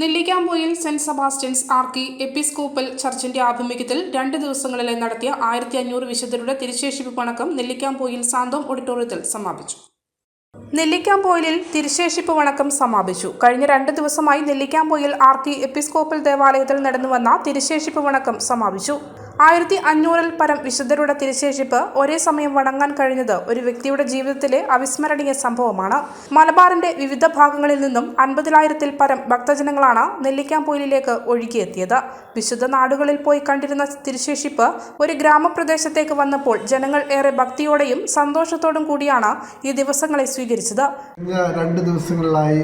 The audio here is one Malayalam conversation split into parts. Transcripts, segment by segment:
Nellikkampoyil saint Sebastian's archiepiscopal ചർച്ചിന്റെ ആഭിമുഖ്യത്തിൽ രണ്ട് ദിവസങ്ങളിലായി നടത്തിയ ആയിരത്തി അഞ്ഞൂറ് വിശുദ്ധരുടെ തിരുശേഷിപ്പ് വണക്കം നെല്ലിക്കാമ്പൊയിൽ സാന്തോം ഓഡിറ്റോറിയത്തിൽ സമാപിച്ചു. നെല്ലിക്കാമ്പോയിലിൽ തിരുശേഷിപ്പ് വണക്കം സമാപിച്ചു. കഴിഞ്ഞ രണ്ട് ദിവസമായി നെല്ലിക്കാമ്പോയിൽ ആർക്കി എപ്പിസ്കോപ്പൽ ദേവാലയത്തിൽ നടന്നുവന്ന തിരുശേഷിപ്പ് വണക്കം സമാപിച്ചു. ആയിരത്തി അഞ്ഞൂറിൽ പരം വിശുദ്ധരുടെ തിരുശേഷിപ്പ് ഒരേ സമയം വണങ്ങാൻ കഴിഞ്ഞത് ഒരു വ്യക്തിയുടെ ജീവിതത്തിലെ അവിസ്മരണീയ സംഭവമാണ്. മലബാറിന്റെ വിവിധ ഭാഗങ്ങളിൽ നിന്നും അൻപതിനായിരത്തിൽ പരം ഭക്തജനങ്ങളാണ് നെല്ലിക്കാംപൊയിലേക്ക് ഒഴുകിയെത്തിയത്. വിശുദ്ധ നാടുകളിൽ പോയി കണ്ടിരുന്ന തിരുശേഷിപ്പ് ഒരു ഗ്രാമപ്രദേശത്തേക്ക് വന്നപ്പോൾ ജനങ്ങൾ ഏറെ ഭക്തിയോടെയും സന്തോഷത്തോടും കൂടിയാണ് ഈ ദിവസങ്ങളെ സ്വീകരിച്ചത്. രണ്ട് ദിവസങ്ങളിലായി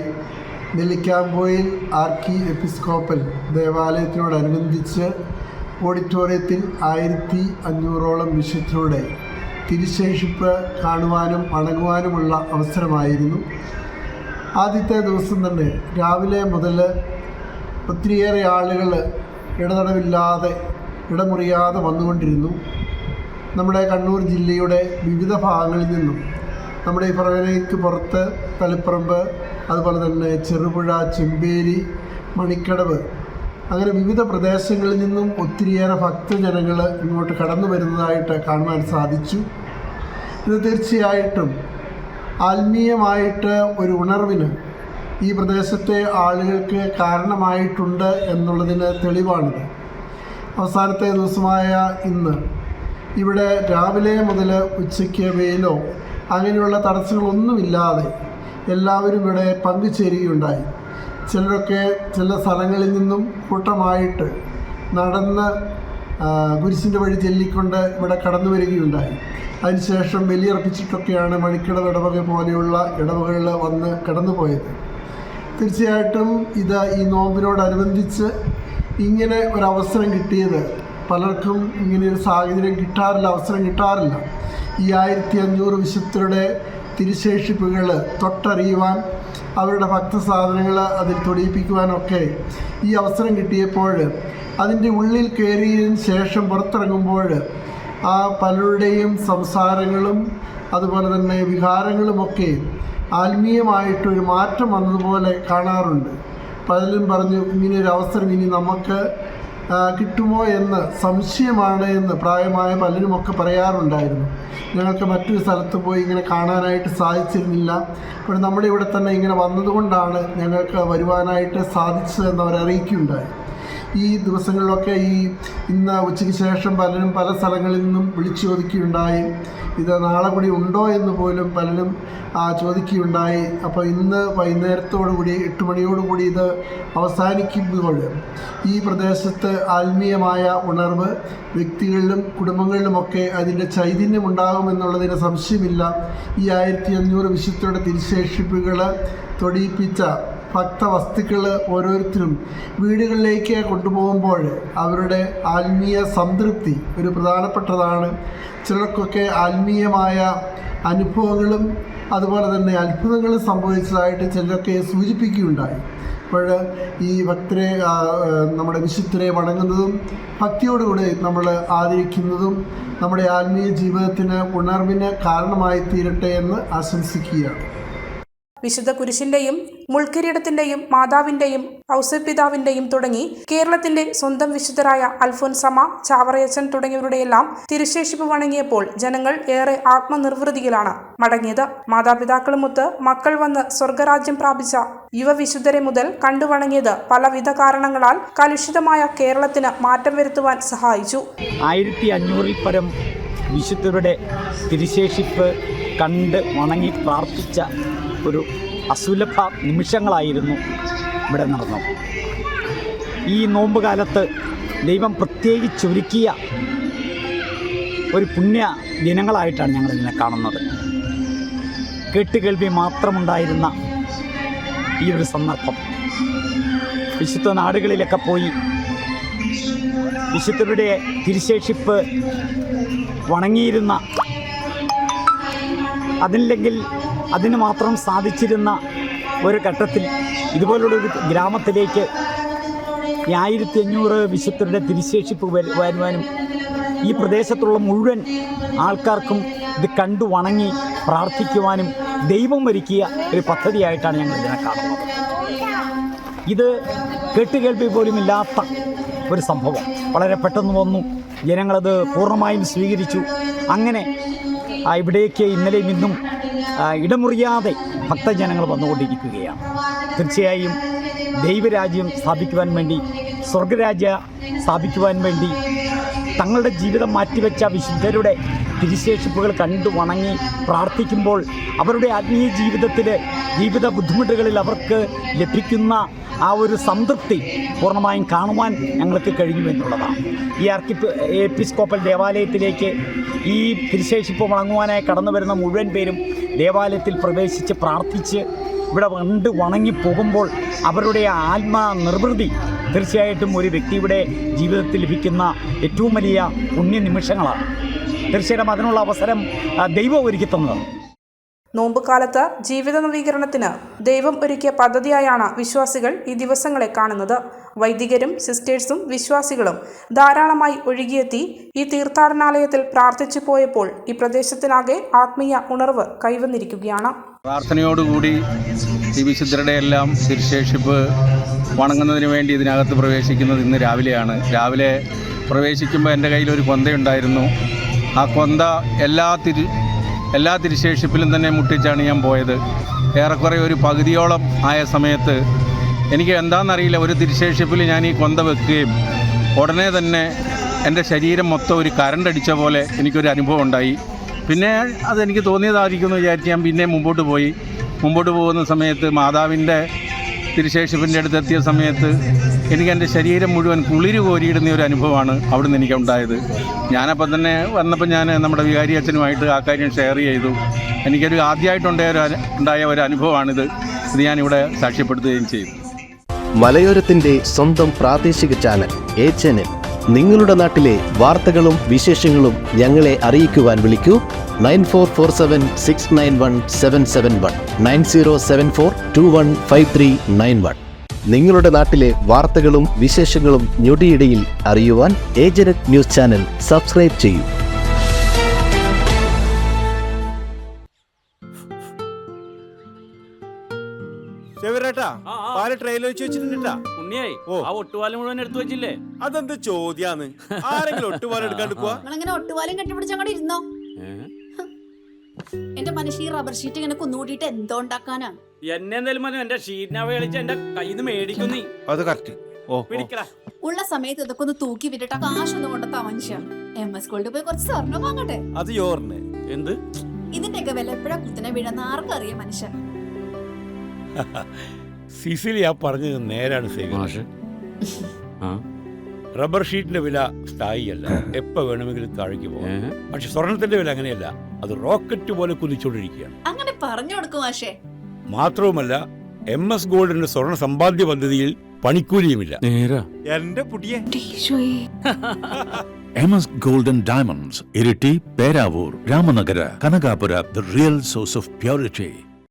നെല്ലിക്കാമ്പോയിൽ ആർക്കി എപ്പിസ്കോപ്പൽ ദേവാലയത്തിനോടനുബന്ധിച്ച് ഓഡിറ്റോറിയത്തിൽ ആയിരത്തി അഞ്ഞൂറോളം വിശുദ്ധരുടെ തിരുശേഷിപ്പ് കാണുവാനും വണങ്ങുവാനുമുള്ള അവസരമായിരുന്നു. ആദ്യത്തെ ദിവസം തന്നെ രാവിലെ മുതൽ ഒത്തിരിയേറെ ആളുകൾ ഇടതടവില്ലാതെ ഇടമുറിയാതെ വന്നുകൊണ്ടിരുന്നു. നമ്മുടെ കണ്ണൂർ ജില്ലയുടെ വിവിധ ഭാഗങ്ങളിൽ നിന്നും നമ്മുടെ ഈ പറവനയ്ക്ക് പുറത്ത് തളിപ്പറമ്പ് അതുപോലെ തന്നെ ചെറുപുഴ ചെമ്പേരി മണിക്കടവ് അങ്ങനെ വിവിധ പ്രദേശങ്ങളിൽ നിന്നും ഒത്തിരിയേറെ ഭക്തജനങ്ങൾ ഇങ്ങോട്ട് കടന്നു വരുന്നതായിട്ട് കാണുവാൻ സാധിച്ചു. ഇത് തീർച്ചയായിട്ടും ആത്മീയമായിട്ട് ഒരു ഉണർവിന് ഈ പ്രദേശത്തെ ആളുകൾക്ക് കാരണമായിട്ടുണ്ട് എന്നുള്ളതിന് തെളിവാണിത്. അവസാനത്തെ ദിവസമായ ഇന്ന് ഇവിടെ രാവിലെ മുതൽ ഉച്ചയ്ക്ക് വെയിലോ അങ്ങനെയുള്ള തടസ്സങ്ങളൊന്നുമില്ലാതെ എല്ലാവരും ഇവിടെ പങ്കുചേരുകയുണ്ടായി. ചിലരൊക്കെ ചില സ്ഥലങ്ങളിൽ നിന്നും കൂട്ടമായിട്ട് നടന്ന് കുരിശിന്റെ വഴി ചെല്ലിക്കൊണ്ട് ഇവിടെ കടന്നു വരികയുണ്ടായി. അതിനുശേഷം ബലിയർപ്പിച്ചിട്ടൊക്കെയാണ് മണിക്കടവ് ഇടവക പോലെയുള്ള ഇടവകളിൽ വന്ന് കടന്നുപോയത്. തീർച്ചയായിട്ടും ഇത് ഈ നോമ്പിനോടനുബന്ധിച്ച് ഇങ്ങനെ ഒരു അവസരം കിട്ടിയത്. പലർക്കും ഇങ്ങനെ ഒരു സാഹചര്യം കിട്ടാറില്ല അവസരം കിട്ടാറില്ല. ഈ ആയിരത്തി അഞ്ഞൂറ് വിശുദ്ധരുടെ തിരുശേഷിപ്പുകൾ തൊട്ടറിയുവാൻ അവരുടെ ഭക്തസാധനങ്ങൾ അതിൽ തൊടിയിപ്പിക്കുവാനൊക്കെ ഈ അവസരം കിട്ടിയപ്പോൾ അതിന്റെ ഉള്ളിൽ കയറിയതിന് ശേഷം പുറത്തിറങ്ങുമ്പോൾ ആ പലരുടെയും സംസാരങ്ങളും അതുപോലെ തന്നെ വികാരങ്ങളുമൊക്കെ ആത്മീയമായിട്ടൊരു മാറ്റം വന്നതുപോലെ കാണാറുണ്ട്. പലരും പറഞ്ഞു ഇങ്ങനെ ഒരു അവസരം ഇനി നമുക്ക് കിട്ടുമോ എന്ന് സംശയമാണ് എന്ന് പ്രായമായ പലരുമൊക്കെ പറയാറുണ്ടായിരുന്നു. ഞങ്ങൾക്ക് മറ്റൊരു സ്ഥലത്ത് പോയി ഇങ്ങനെ കാണാനായിട്ട് സാധിച്ചിരുന്നില്ല. അപ്പോൾ നമ്മുടെ ഇവിടെ തന്നെ ഇങ്ങനെ വന്നതുകൊണ്ടാണ് ഞങ്ങൾക്ക് വരുവാനായിട്ട് സാധിച്ചതെന്ന് അവർ അറിയിക്കുകയുണ്ടായി. ഈ ദിവസങ്ങളിലൊക്കെ ഈ ഇന്ന് ഉച്ചയ്ക്ക് ശേഷം പലരും പല സ്ഥലങ്ങളിൽ നിന്നും വിളിച്ചു ചോദിക്കുകയുണ്ടായി. ഇത് നാളെ കൂടി ഉണ്ടോ എന്ന് പോലും പലരും ചോദിക്കുകയുണ്ടായി. അപ്പോൾ ഇന്ന് വൈകുന്നേരത്തോടുകൂടി എട്ട് മണിയോടുകൂടി ഇത് അവസാനിക്കുമ്പോൾ ഈ പ്രദേശത്ത് ആത്മീയമായ ഉണർവ് വ്യക്തികളിലും കുടുംബങ്ങളിലുമൊക്കെ അതിന്റെ ചൈതന്യം ഉണ്ടാകുമെന്നുള്ളതിന് സംശയമില്ല. ഈ ആയിരത്തി അഞ്ഞൂറ് വിശുദ്ധയുടെ തിരിശേഷിപ്പുകൾ തൊടിയിപ്പിച്ച ഭക്തവസ്തുക്കൾ ഓരോരുത്തരും വീടുകളിലേക്ക് കൊണ്ടുപോകുമ്പോൾ അവരുടെ ആത്മീയ സംതൃപ്തി ഒരു പ്രധാനപ്പെട്ടതാണ്. ചിലർക്കൊക്കെ ആത്മീയമായ അനുഭവങ്ങളും അതുപോലെ തന്നെ അത്ഭുതങ്ങളും സംഭവിച്ചതായിട്ട് ചിലരൊക്കെ സൂചിപ്പിക്കുകയുണ്ടായി. അപ്പോൾ ഈ ഭക്തരെ നമ്മുടെ വിശുദ്ധരെ വണങ്ങുന്നതും ഭക്തിയോടുകൂടി നമ്മൾ ആദരിക്കുന്നതും നമ്മുടെ ആത്മീയ ജീവിതത്തിന് ഉണർവിന് കാരണമായി തീരട്ടെ എന്ന് ആശംസിക്കുകയാണ്. വിശുദ്ധ കുരിശിന്റെയും മുൾക്കിരീടത്തിന്റെയും മാതാവിന്റെയും ഔസപിതാവിന്റെയും തുടങ്ങി കേരളത്തിന്റെ സ്വന്തം വിശുദ്ധരായ അൽഫോൻസമ ചാവറയച്ചൻ തുടങ്ങിയവരുടെയെല്ലാം തിരുശേഷിപ്പ് വണങ്ങിയപ്പോൾ ജനങ്ങൾ ഏറെ ആത്മനിർവൃതിയിലാണ് മടങ്ങിയത്. മാതാപിതാക്കളുമൊത്ത് മക്കൾ വന്ന് സ്വർഗരാജ്യം പ്രാപിച്ച യുവവിശുദ്ധരെ മുതൽ കണ്ടുവണങ്ങിയത് പലവിധ കാരണങ്ങളാൽ കലുഷിതമായ കേരളത്തിന് മാറ്റം വരുത്തുവാൻ സഹായിച്ചു. ആയിരത്തി അഞ്ഞൂറിൽ പരം വിശുദ്ധരുടെ തിരുശേഷിപ്പ് കണ്ട് വണങ്ങി പ്രാർത്ഥിച്ച ഒരു അസുലഭ നിമിഷങ്ങളായിരുന്നു ഇവിടെ നടന്നു ഈ നോമ്പ് കാലത്ത് ദൈവം പ്രത്യേകിച്ചൊരുക്കിയ ഒരു പുണ്യ ദിനങ്ങളായിട്ടാണ് ഞങ്ങളിതിനെ കാണുന്നത്. കേട്ടുകേൾവി മാത്രമുണ്ടായിരുന്ന ഈ ഒരു സന്ദർഭം. വിശുദ്ധ നാടുകളിലൊക്കെ പോയി വിശുദ്ധരുടെ തിരിശേഷിപ്പ് വണങ്ങിയിരുന്ന അതില്ലെങ്കിൽ അതിന് മാത്രം സാധിച്ചിരുന്ന ഒരു ഘട്ടത്തിൽ ഇതുപോലുള്ളൊരു ഗ്രാമത്തിലേക്ക് ഈ ആയിരത്തി അഞ്ഞൂറ് വിശുദ്ധരുടെ തിരിശേഷിപ്പ് വരു- വരുവാനും ഈ പ്രദേശത്തുള്ള മുഴുവൻ ആൾക്കാർക്കും ഇത് കണ്ടു വണങ്ങി പ്രാർത്ഥിക്കുവാനും ദൈവം ഒരുക്കിയ ഒരു പദ്ധതിയായിട്ടാണ് ഞങ്ങൾ ഇതിനെ കാണുന്നത്. ഇത് കേട്ടുകേൾവി പോലും ഇല്ലാത്ത ഒരു സംഭവം. വളരെ പെട്ടെന്ന് വന്നു. ജനങ്ങളത് പൂർണമായും സ്വീകരിച്ചു. അങ്ങനെ ഇവിടേക്ക് ഇന്നലെയും ഇന്നും ഇടമുറിയാതെ ഭക്തജനങ്ങൾ വന്നുകൊണ്ടിരിക്കുകയാണ്. തീർച്ചയായും ദൈവരാജ്യം സ്ഥാപിക്കുവാൻ വേണ്ടി സ്വർഗരാജ്യ സ്ഥാപിക്കുവാൻ വേണ്ടി തങ്ങളുടെ ജീവിതം മാറ്റിവെച്ച വിശുദ്ധരുടെ തിരിശേഷിപ്പുകൾ കണ്ടു വണങ്ങി പ്രാർത്ഥിക്കുമ്പോൾ അവരുടെ ആത്മീയ ജീവിതത്തിൽ ജീവിത ബുദ്ധിമുട്ടുകളിൽ അവർക്ക് ലഭിക്കുന്ന ആ ഒരു സംതൃപ്തി പൂർണമായും കാണുവാൻ ഞങ്ങൾക്ക് കഴിഞ്ഞു എന്നുള്ളതാണ്. ഈ ആർക്കി എപ്പിസ്കോപ്പൽ ദേവാലയത്തിലേക്ക് ഈ തിരിശേഷിപ്പ് വണങ്ങുവാനായി കടന്നു വരുന്ന മുഴുവൻ പേരും ദേവാലയത്തിൽ പ്രവേശിച്ച് പ്രാർത്ഥിച്ച് ഇവിടെ കണ്ട് വണങ്ങി പോകുമ്പോൾ അവരുടെ ആത്മാ നിർവൃതി തീർച്ചയായിട്ടും ഒരു വ്യക്തിയുടെ ജീവിതത്തിൽ ലഭിക്കുന്ന ഏറ്റവും വലിയ പുണ്യ നിമിഷങ്ങളാണ് തീർച്ചയായിട്ടും അതിനുള്ള അവസരം ദൈവം ഒരുക്കി തന്നതാണ്. നോമ്പുകാലത്ത് ജീവിത നവീകരണത്തിന് ദൈവം ഒരുക്കിയ പദ്ധതിയായാണ് വിശ്വാസികൾ ഈ ദിവസങ്ങളെ കാണുന്നത്. വൈദികരും സിസ്റ്റേഴ്സും വിശ്വാസികളും ധാരാളമായി ഒഴുകിയെത്തി ഈ തീർത്ഥാടനാലയത്തിൽ പ്രാർത്ഥിച്ചു പോയപ്പോൾ ഈ പ്രദേശത്തിനാകെ ആത്മീയ ഉണർവ് കൈവന്നിരിക്കുകയാണ്. പ്രാർത്ഥനയോടുകൂടി ഈ വിശുദ്ധരുടെ എല്ലാം തിരുശേഷിപ്പ് വണങ്ങുന്നതിന് വേണ്ടി ഇതിനകത്ത് പ്രവേശിക്കുന്നത് ഇന്ന് രാവിലെയാണ്. രാവിലെ പ്രവേശിക്കുമ്പോൾ എന്റെ കയ്യിൽ ഒരു കൊന്തയുണ്ടായിരുന്നു. ആ കൊന്ത എല്ലാ തിരു എല്ലാ തിരിശേഷിപ്പിലും തന്നെ മുട്ടിച്ചാണ് ഞാൻ പോയത്. ഏറെക്കുറെ ഒരു പകുതിയോളം ആയ സമയത്ത് എനിക്ക് എന്താണെന്നറിയില്ല ഒരു തിരിശേഷിപ്പിൽ ഞാൻ ഈ കൊന്ത വെക്കുകയും ഉടനെ തന്നെ എന്റെ ശരീരം മൊത്തം ഒരു കരണ്ട് അടിച്ച പോലെ എനിക്കൊരു അനുഭവം ഉണ്ടായി. പിന്നെ അതെനിക്ക് തോന്നിയതായിരിക്കും എന്ന് വിചാരിച്ച് ഞാൻ പിന്നെ മുമ്പോട്ട് പോയി. മുമ്പോട്ട് പോകുന്ന സമയത്ത് മാതാവിന്റെ തിരുശേഷിപ്പിന്റെ അടുത്തെത്തിയ സമയത്ത് എനിക്ക് എന്റെ ശരീരം മുഴുവൻ കുളിര് കോരിയിടുന്ന ഒരു അനുഭവമാണ് അവിടുന്ന് എനിക്ക് ഉണ്ടായത് ഞാനപ്പം തന്നെ വന്നപ്പോൾ ഞാൻ നമ്മുടെ വികാരി അച്ഛനുമായിട്ട് ആ കാര്യം ഷെയർ ചെയ്തു. എനിക്കൊരു ആദ്യമായിട്ടുണ്ടായ ഒരു ഉണ്ടായ ഒരു അനുഭവമാണിത്. ഇത് ഞാനിവിടെ സാക്ഷ്യപ്പെടുത്തുകയും ചെയ്തു മലയോരത്തിന്റെ സ്വന്തം പ്രാദേശിക ചാനൽ എ ചാനൽ നിങ്ങളുടെ നാട്ടിലെ വാർത്തകളും വിശേഷങ്ങളും ഞങ്ങളെ അറിയിക്കുവാൻ വിളിക്കൂ. Nine four four seven six nine one seven seven one. Nine zero seven four two one five three nine one. നിങ്ങളുടെ നാട്ടിലെ വാർത്തകളും വിശേഷങ്ങളും ഞൊടിയിടയിൽ അറിയുവാൻ ഏജനറ്റ് ന്യൂസ് ചാനൽ സബ്സ്ക്രൈബ് ചെയ്യൂ. പാൽ ട്രെയിലർ വെച്ച് വെച്ചിട്ടുണ്ടാ? ഉണ്ണിയായി ആ ഒട്ടുപാലം മുഴുവൻ എടുത്തു വെച്ചില്ലേ? അതെന്ത് ചോദ്യാന്ന്? ആരെങ്കിലും ഒട്ടുപാലം എടുക്കാണ്ട് പോവാ? ഒട്ടുപാലം ഒട്ടുപാലും കെട്ടിപ്പിടിച്ച് അങ്ങോട്ട് ഇരുന്നോ? എന്റെ മനുഷ്യ ഈ റബ്ബർ ഷീറ്റ് ഇങ്ങനെ കുന്നുകൂട്ടിയിട്ട് എന്തോ ഉണ്ടാക്കാനാ? എന്നെ എന്തായാലും മതി എന്റെ ഷീറ്റിനെ എന്റെ കയ്യിൽ നിന്ന് മേടിക്കും നീ. അത് കറക്റ്റ് ഓ. പിടിക്കടാ. ഉള്ള സമയത്ത് ഇതൊക്കെ ഒന്ന് തൂക്കി വിട്ടിട്ട് കാശ് കാശൊന്നും കൊണ്ട മനുഷ്യ. എം എസ് സ്കൂളിൽ പോയി കുറച്ച് സ്വർണം വാങ്ങട്ടെ. അത് യോറിന് എന്ത്? ഇതിന്റെയൊക്കെ വില എപ്പോഴാ കുത്തിനെ വീഴുന്ന ആർക്കും അറിയാം മനുഷ്യ. സിസിലി ആ പറഞ്ഞത് നേരാണ് സേവൻ റബ്ബർ ഷീറ്റിന്റെ വില സ്ഥായിയല്ല. എപ്പോ വേണമെങ്കിലും താഴേക്ക് പോകും. പക്ഷെ സ്വർണത്തിന്റെ വില അങ്ങനെയല്ല. അത് റോക്കറ്റ് പോലെ കുതിച്ചുകൊണ്ടിരിക്കുകയാണ്. അങ്ങനെ പറഞ്ഞു കൊടുക്കും മാത്രവുമല്ല എം എസ് ഗോൾഡിന്റെ സ്വർണ സമ്പാദ്യ പദ്ധതിയിൽ പണിക്കൂലിയുമില്ല. എന്റെ പുതിയ M S golden diamonds Iritty Peravoor Ramanagara Kanakapura the real source of purity.